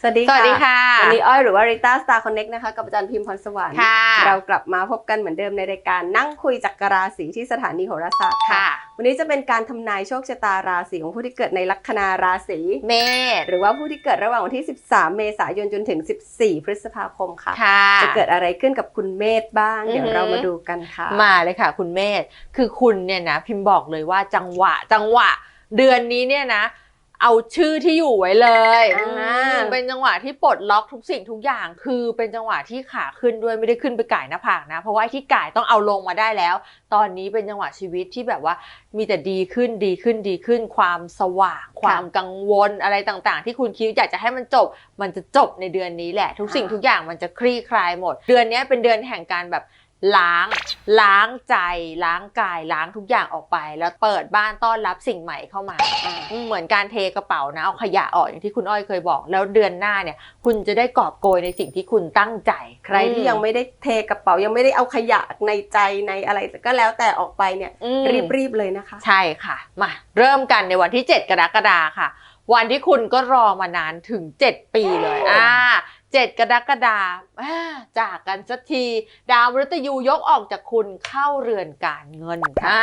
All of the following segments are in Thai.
สวัสดีสวัสดีค่ะ วันนี้อ้อยหรือว่าริต้าสตาร์คอนเน็กนะคะ กับอาจารย์พิมพ์พรสวรรค์ค่ะเรากลับมาพบกันเหมือนเดิมในรายการนั่งคุยจักรราศีที่สถานีโหราศาสตร์ค่ะค่ะวันนี้จะเป็นการทำนายโชคชะตาราศีของผู้ที่เกิดในลัคนาราศีเมษ หรือว่าผู้ที่เกิดระหว่างวันที่ 13 เมษายนจนถึง 14 พฤษภาคมค่ะค่ะจะเกิดอะไรขึ้นกับคุณเมธบ้าง เดี๋ยวอือหือเรามาดูกันค่ะ มาเลยค่ะ คุณเมธคือคุณเนี่ยนะพิมพ์บอกเลยว่าจังหวะจังหวะ เดือนนี้เนี่ยนะ เอาชื่อที่อยู่ไว้เลยอ่าอืมเป็นจังหวะที่ปลดล็อกทุกสิ่งทุกอย่าง คือเป็นจังหวะที่ขาขึ้นด้วยไม่ได้ขึ้นไปก่ายหน้าผากนะ เพราะว่าไอ้ที่ก่ายต้องเอาลงมาได้แล้ว ตอนนี้เป็นจังหวะชีวิตที่แบบว่ามีแต่ดีขึ้นดีขึ้นดีขึ้น ความสว่าง ความกังวลอะไรต่างๆ ที่คุณคิดอยากจะให้มันจบ มันจะจบในเดือนนี้แหละ ทุกสิ่งอ่าทุกอย่างมันจะคลี่คลายหมด เดือนนี้เป็นเดือนแห่งการแบบ ล้างล้างใจล้างกายล้างทุกอย่างออกไป แล้วเปิดบ้านต้อนรับสิ่งใหม่เข้ามาอ่าอืมเหมือนการเทกระเป๋านะเอาขยะออกอย่างที่คุณอ้อยเคยบอก แล้วเดือนหน้าเนี่ย คุณจะได้กอบโกยในสิ่งที่คุณตั้งใจ ใครที่ยังไม่ได้เทกระเป๋ายังไม่ได้เอาขยะในใจในอะไรก็แล้วแต่ออกไปเนี่ยอืมรีบๆเลยนะคะ ใช่ค่ะมาเริ่มกันในวันที่ 7 กรกฎาค่ะ วันที่คุณก็รอมานานถึง 7 ปีเลยอ่า 7 กรกฎาอ่าจากกันสักที ดาวมฤตยูยกออกจากคุณเข้าเรือนการเงินอ่า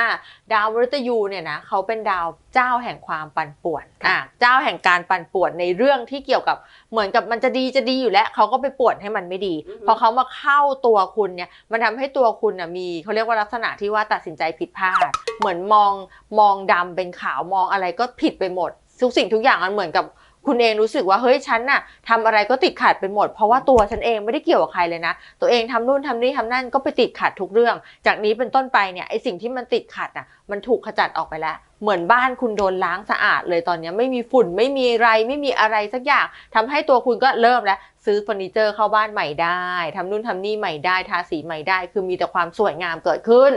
ดาวมฤตยูเนี่ยนะเขาเป็นดาวเจ้าแห่งความปั่นป่วนอ่าเจ้าแห่งการปั่นป่วนในเรื่องที่เกี่ยวกับเหมือนกับมันจะดีจะดีอยู่แล้วเขาก็ไปป่วนให้มันไม่ดีอือฮึพอเขามาเข้าตัวคุณเนี่ยมันทำให้ตัวคุณน่ะมีเขาเรียกว่าลักษณะที่ว่าตัดสินใจผิดพลาด เหมือนมองมองดำเป็นขาวมองอะไรก็ผิดไปหมดทุกสิ่งทุกอย่างมันเหมือนกับ คุณเองรู้สึกว่าเฮ้ยฉันน่ะทำอะไรก็ติดขัดไปหมด เพราะว่าตัวฉันเองไม่ได้เกี่ยวกับใครเลยนะ ตัวเองทำนู่นทำนี่ทำนั่นก็ไปติดขัดทุกเรื่อง จากนี้เป็นต้นไปเนี่ยไอสิ่งที่มันติดขัดน่ะมันถูกขจัดออกไปแล้ว เหมือนบ้านคุณโดนล้างสะอาดเลยตอนเนี้ยไม่มีฝุ่นไม่มีไรไม่มีอะไรสักอย่างทำให้ตัวคุณก็เริ่มแล้ว ซื้อเฟอร์นิเจอร์เข้าบ้านใหม่ได้ทำนู่นทำนี่ใหม่ได้ทาสีใหม่ได้ คือมีแต่ความสวยงามเกิดขึ้น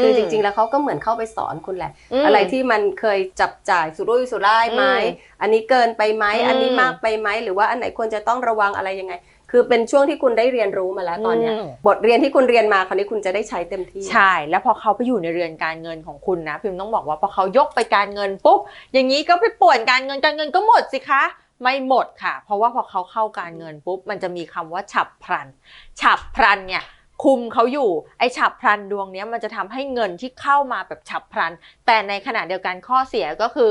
คือจริงๆ แล้วเขาก็เหมือนเข้าไปสอนคุณแหละมอะไรที่มันเคยจับจ่ายสุรุ่ยสุร่ายไหมอืมอันนี้เกินไปไหมอืมอันนี้มากไปไหมหรือว่าอันไหนควรจะต้องระวังอะไรยังไง คือเป็นช่วงที่คุณได้เรียนรู้มาแล้วตอนเนี้ยมบทเรียนที่คุณเรียนมาคราวนี้คุณจะได้ใช้เต็มที่ ใช่ แล้วพอเขาไปอยู่ในเรือนการเงินของคุณนะ พิมต้องบอกว่าพอเขายกไปการเงินปุ๊บ อย่างนี้ก็ไปป่วนการเงินการเงินก็หมดสิคะ ไม่หมดค่ะ เพราะว่าพอเขาเข้าการเงินปุ๊บ มันจะมีคำว่าฉับพลัน ฉับพลันเนี่ย คุมเขาอยู่ ไอ้ฉับพลันดวงเนี้ยมันจะทำให้เงินที่เข้ามาแบบฉับพลัน แต่ในขณะเดียวกันข้อเสียก็คือ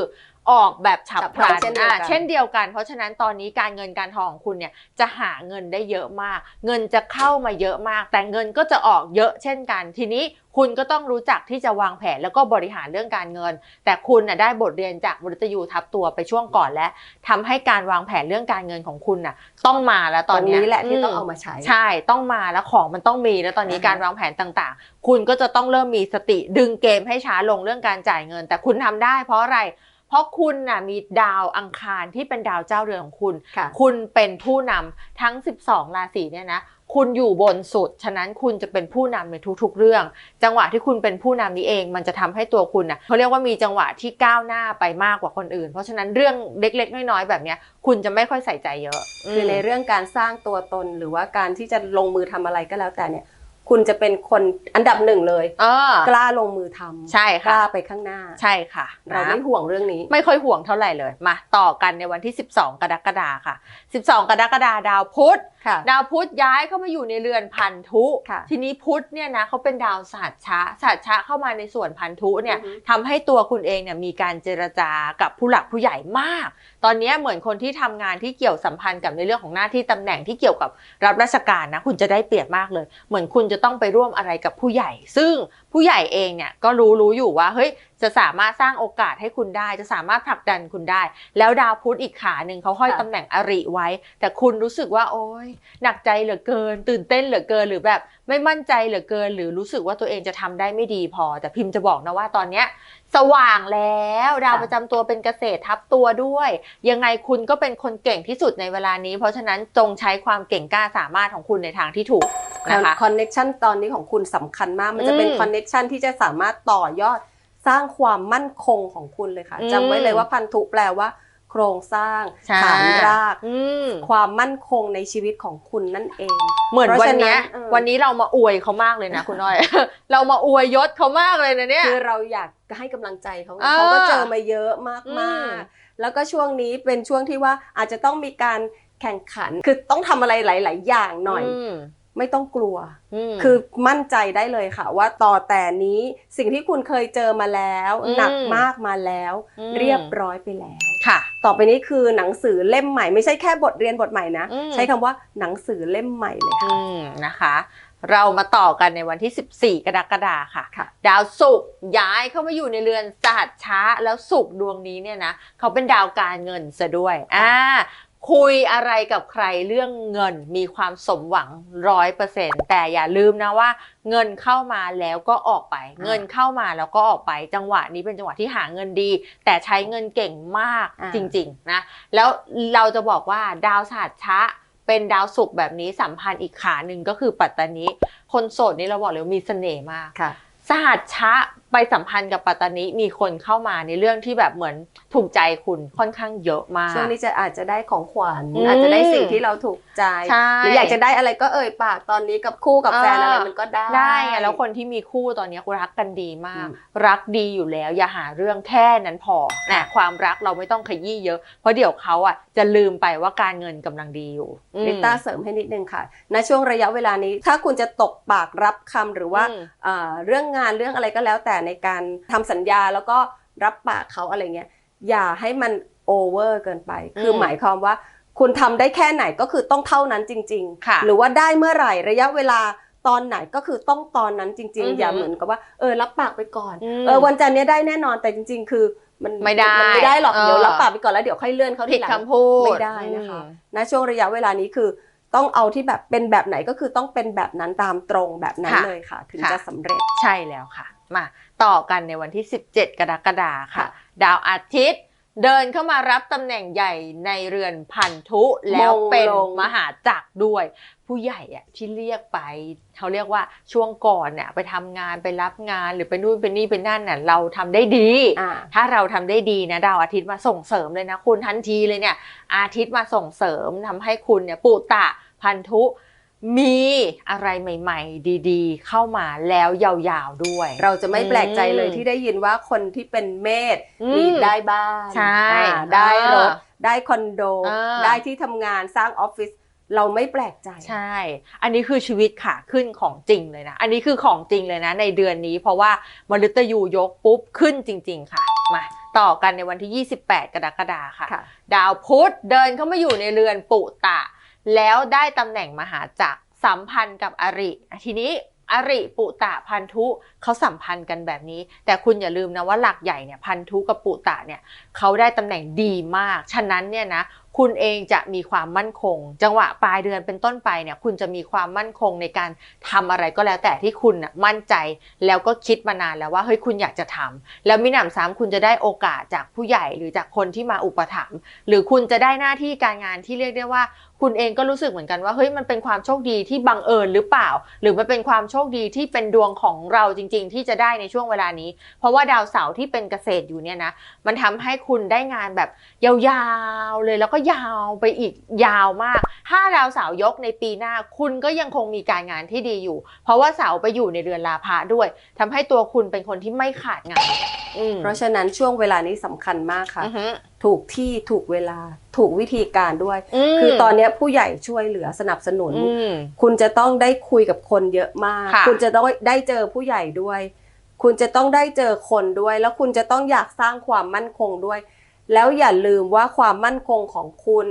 ออกแบบฉับพลันฉับพลันเช่นเดียวกันอ่าเช่นเดียวกัน เพราะฉะนั้นตอนนี้การเงินการทองของคุณเนี่ยจะหาเงินได้เยอะมาก เงินจะเข้ามาเยอะมาก แต่เงินก็จะออกเยอะเช่นกัน ทีนี้คุณก็ต้องรู้จักที่จะวางแผนแล้วก็บริหารเรื่องการเงิน แต่คุณน่ะได้บทเรียนจากมฤตยูทับตัวไปช่วงก่อนและทำให้การวางแผนเรื่องการเงินของคุณน่ะต้องมาแล้วตตออนนเนี้ยนี้แหละที่ต้องมเอามาใช้ ใช่ต้องมาแล้วของมันต้องมีแล้วตอนนี้อ่าฮะการวางแผนต่างๆ คุณก็จะต้องเริ่มมีสติดึงเกมให้ช้าลงเรื่องการจ่ายเงิน แต่คุณทำได้เพราะอะไรเพ ราะคุณน่ะมีดาวอังคารที่เป็นดาวเจ้าเรือนของคุณค่ะคุณเป็นผู้นำทั้ง 12 ราศีเนี่ยนะคุณอยู่บนสุด ฉะนั้นคุณจะเป็นผู้นำในทุกๆ เรื่อง จังหวะที่คุณเป็นผู้นำนี้เอง มันจะทำให้ตัวคุณน่ะเขาเรียกว่ามีจังหวะที่ก้าวหน้าไปมากกว่าคนอื่น เพราะฉะนั้นเรื่องเล็กๆ น้อยๆ แบบเนี้ย คุณจะไม่ค่อยใส่ใจเยอะ คือในเรื่องการสร้างตัวตนหรือว่าการที่จะลงมือทำอะไรก็แล้วแต่เนี่ย คุณจะเป็นคนอันดับหนึ่งเลยเออกล้าลงมือทำใช่กค่ะ ล้าไปข้างหน้า ใช่ค่ะเรานะไม่ห่วงเรื่องนี้ ไม่ค่อยห่วงเท่าไหร่เลย มาต่อกันในวันที่ 12 กรกฎาค่ะ 12 กรกฎาดาวพุธ ค่ะ ดาวพุธย้ายเข้ามาอยู่ในเรือนพันธุ ค่ะทีนี้พุธเนี่ยนะเขาเป็นดาวศาสตร์ชะศาสตร์ชะเข้ามาในส่วนพันธุเนี่ยอือฮึทำให้ตัวคุณเองเนี่ยมีการเจรจากับผู้หลักผู้ใหญ่มาก ตอนนี้เหมือนคนที่ทำงานที่เกี่ยวสัมพันธ์กับในเรื่องของหน้าที่ตำแหน่งที่เกี่ยวกับรับราชการนะคุณจะได้เปรียบมากเลย เหมือนคุณจะต้องไปร่วมอะไรกับผู้ใหญ่ ซึ่งผู้ใหญ่เองเนี่ยก็รู้รู้อยู่ว่าเฮ้ย จะสามารถสร้างโอกาสให้คุณได้ จะสามารถผลักดันคุณได้ แล้วดาวพุธอีกขาหนึ่งเขาห้อยค่ะตำแหน่งอริไว้ แต่คุณรู้สึกว่าโอ๊ยหนักใจเหลือเกิน ตื่นเต้นเหลือเกินหรือแบบไม่มั่นใจเหลือเกิน หรือรู้สึกว่าตัวเองจะทำได้ไม่ดีพอ แต่พิมพ์จะบอกนะว่าตอนเนี้ยสว่างแล้ว ดาวค่ะประจำตัวเป็นเกษตรทับตัวด้วย ยังไงคุณก็เป็นคนเก่งที่สุดในเวลานี้ เพราะฉะนั้นจงใช้ความเก่งกล้าสามารถของคุณในทางที่ถูกนะคะคอนเน็ชันตอนนี้ของคุณสำคัญมากมันจะเป็นอืมคอนเน็ชันที่จะสามารถต่อยอด สร้างความมั่นคงของคุณเลยค่ะอืมจำไว้เลยว่าพันธุแปลว่าโครงสร้างใช่ฐานรากอืมความมั่นคงในชีวิตของคุณนั่นเอง เหมือนเพราะวันฉะนั้นเนี้ยเออวันนี้เรามาอวยเขามากเลยนะคุณน้อย เรามาอวยยศเขามากเลยนะเนี่ยคือเราอยากให้กำลังใจเขาเออเขาก็เจอมาเยอะมากอืมามกแล้วก็ช่วงนี้เป็นช่วงที่ว่าอาจจะต้องมีการแข่งขัน คือต้องทำอะไรหลาย ๆ อย่างหน่อยม ไม่ต้องกลัวมคือมั่นใจได้เลยค่ะ ว่าต่อแต่นี้สิ่งที่คุณเคยเจอมาแล้วอืมหนักมากมาแล้วอืมเรียบร้อยไปแล้วค่ะ ต่อไปนี้คือหนังสือเล่มใหม่ไม่ใช่แค่บทเรียนบทใหม่นะอืมใช้คำว่าหนังสือเล่มใหม่เลยค่ะอืมนะคะ เรามาต่อกันในวันที่ 14 กรกฎาค่ะค่ะ ดาวศุกร์ย้ายเข้ามาอยู่ในเรือนสหัสช้าแล้วศุกร์ดวงนี้เนี่ยนะเขาเป็นดาวการเงินซะด้วยอ่า คุยอะไรกับใครเรื่องเงินมีความสมหวังร้อยเปอร์เซ็นต์แต่อย่าลืมนะว่า เงินเข้ามาแล้วก็ออกไป เงินเข้ามาแล้วก็ออกไปจังหวะนี้เป็นจังหวะที่หาเงินดี แต่ใช้เงินเก่งมากอ่าจริงๆนะแล้วเราจะบอกว่าดาวสหัสช้าเป็นดาวศุกร์แบบนี้สัมพันธ์อีกขาหนึ่งก็คือปัตตานีคนโสดนี่เราบอกเลยว่ามีเสน่ห์มากค่ะสหัสชะ ไปสัมพันธ์กับปัตตานีมีคนเข้ามาในเรื่องที่แบบเหมือนถูกใจคุณค่อนข้างเยอะมาก ช่วงนี้จะอาจจะได้ของขวัญอืมอาจจะได้สิ่งที่เราถูกใจใช่ หรืออยากจะได้อะไรก็เอ่ยปากตอนนี้กับคู่กับแฟนเออออะไรมันก็ได้ ได้ไงแล้วคนที่มีคู่ตอนนี้รักกันดีมาก อืม รักดีอยู่แล้ว อย่าหาเรื่องแค่นั้นพอนะความรักเราไม่ต้องขยี้เยอะ เพราะเดี๋ยวเขาอะจะลืมไปว่าการเงินกำลังดีอยู่อืม ลิต้าเสริมให้นิดนึงค่ะณช่วงระยะเวลานี้ถ้าคุณจะตกปากรับคำหรือว่าอืม เอ่อเรื่องงานเรื่องอะไรก็แล้วแต่ในการทำสัญญาแล้วก็รับปากเขาอะไรเงี้ยอย่าให้มันโอเวอร์เกินไป คือมหมายความว่า คุณทำได้แค่ไหนก็คือต้องเท่านั้นจริงค่ะหรือว่าได้เมื่อไหร่ระยะเวลาตอนไหนก็คือต้องตอนนั้นจริงอือหืๆออย่าเหมือนกับว่าเออรับปากไปก่อนอืมเออวันจันทร์เนี้ยได้แน่นอนแต่จริง ๆ คือมันไม่ได้นไม่ได้หรอกเออเดี๋ยวรับปากไปก่อนแล้วเดี๋ยวค่อยเลื่อนเขาผิทีดหลังคำพูดไม่ได้นะคะณช่วงระยะเวลานี้คือต้องเอาที่แบบเป็นแบบไหนก็คือต้องเป็นแบบนั้นตามตรงแบบนั้นค่ะเลยค่ะ ถึงค่ะจะสำเร็จใช่แล้วค่ะ มาต่อกันในวันที่ 17 กรกฎาคมค่ะค่ะ ดาวอาทิตย์เดินเข้ามารับตำแหน่งใหญ่ในเรือนพันธุแล้วเป็นมงลงมหาจักรด้วย ผู้ใหญ่อะที่เรียกไปเขาเรียกว่าช่วงก่อนเนี่ยไปทำงานไปรับงานหรือไปนู่นไปนี่ไปนั่นน่ะเราทำได้ดีอ่าถ้าเราทำได้ดีนะดาวอาทิตย์มาส่งเสริมเลยนะคุณทันทีเลยเนี่ย อาทิตย์มาส่งเสริมทำให้คุณเนี่ยปุตะพันธุ มีอะไรใหม่ ๆ ดีๆ เข้ามาแล้วยาวๆด้วย เราจะไม่แปลกใจเลยอืมที่ได้ยินว่าคนที่เป็นเมษอืมมีได้บ้านใช่อ่าได้รถอ่าได้คอนโดอ่าได้ที่ทำงานสร้างออฟฟิศเราไม่แปลกใจ ใช่ อันนี้คือชีวิตขาขึ้นของจริงเลยนะ อันนี้คือของจริงเลยนะ ในเดือนนี้ เพราะว่ามฤตยูยกปุ๊บขึ้นจริง ๆ ค่ะ มาต่อกันในวันที่ 28 กรกฎาคมค่ะค่ะดาวพุธเดินเข้ามาอยู่ในเรือนปุตะ แล้วได้ตำแหน่งมหาจักรสัมพันธ์กับอริ ทีนี้อริปุตะพันธุเขาสัมพันธ์กันแบบนี้ แต่คุณอย่าลืมนะว่าหลักใหญ่เนี่ยพันธุกับปุตะเนี่ยเขาได้ตำแหน่งดีมาก ฉะนั้นเนี่ยนะ คุณเองจะมีความมั่นคง จังหวะปลายเดือนเป็นต้นไปเนี่ยคุณจะมีความมั่นคงในการทำอะไรก็แล้วแต่ที่คุณน่ะมั่นใจแล้วก็คิดมานานแล้วว่าเฮ้ยคุณอยากจะทำแล้วมิหนำซ้ำคุณจะได้โอกาสจากผู้ใหญ่หรือจากคนที่มาอุปถัมภ์หรือคุณจะได้หน้าที่การงานที่เรียกได้ว่า คุณเองก็รู้สึกเหมือนกันว่าเฮ้ยมันเป็นความโชคดีที่บังเอิญหรือเปล่า หรือมันเป็นความโชคดีที่เป็นดวงของเราจริง ๆ ที่จะได้ในช่วงเวลานี้ เพราะว่าดาวเสาร์ที่เป็นเกษตรอยู่เนี่ยนะมันทำให้คุณได้งานแบบยาวๆเลยแล้วก็ยาวไปอีกยาวมากถ้าดาวเสาร์ยกในปีหน้า คุณก็ยังคงมีการงานที่ดีอยู่ เพราะว่าเสาร์ไปอยู่ในเรือนลาภะด้วยทำให้ตัวคุณเป็นคนที่ไม่ขาดงานอืมเพราะฉะนั้นช่วงเวลานี้สำคัญมากค่ะอือฮึถูกที่ถูกเวลาถูกวิธีการด้วยมคือตอนเนี้ยผู้ใหญ่ช่วยเหลือสนับสนุนอืมคุณจะต้องได้คุยกับคนเยอะมากค่ะคุณจะต้องได้เจอผู้ใหญ่ด้วย คุณจะต้องได้เจอคนด้วย แล้วคุณจะต้องอยากสร้างความมั่นคงด้วย แล้วอย่าลืมว่าความมั่นคงของคุณ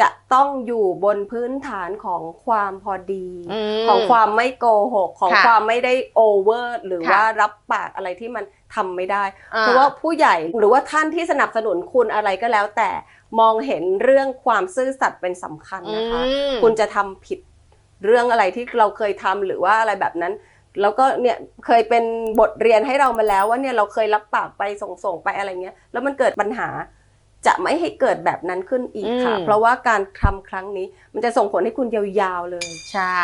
จะต้องอยู่บนพื้นฐานของความพอดีมของความไม่โกหก ของค่ะความไม่ได้โอเวอร์หรือค่ะว่ารับปากอะไรที่มันทำไม่ได้อ่เพราะว่าผู้ใหญ่หรือว่าท่านที่สนับสนุนคุณอะไรก็แล้ว แต่มองเห็นเรื่องความซื่อสัตย์เป็นสำคัญนะคะอืมคุณจะทำผิดเรื่องอะไรที่เราเคยทำหรือว่าอะไรแบบนั้น แล้วก็เนี่ยเคยเป็นบทเรียนให้เรามาแล้วว่าเนี่ยเราเคยรับปากไปส่งส่งๆไปอะไรเงี้ยแล้วมันเกิดปัญหาจะไม่ให้เกิดแบบนั้นขึ้นอีกค่ะอืมเพราะว่าการทำครั้งนี้ มันจะส่งผลให้คุณยาวๆเลย ใช่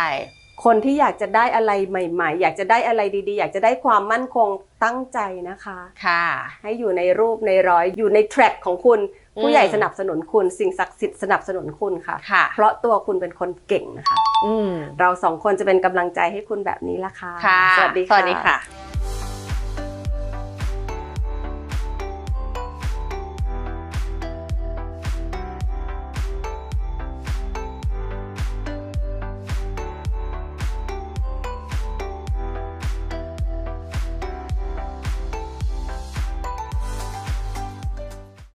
คนที่อยากจะได้อะไรใหม่ ๆ อยากจะได้อะไรดีๆ อยากจะได้ความมั่นคงตั้งใจนะคะ ค่ะ ให้อยู่ในรูปในร้อยอยู่ในแทร็กของคุณอืม ผู้ใหญ่สนับสนุนคุณสิ่งศักดิ์สิทธิ์สนับสนุนคุณค่ะค่ะเพราะตัวคุณเป็นคนเก่งนะคะอืมเราสองคนจะเป็นกำลังใจให้คุณแบบนี้ละค่ะค่ะสวัสดีสวัสดีค่ะ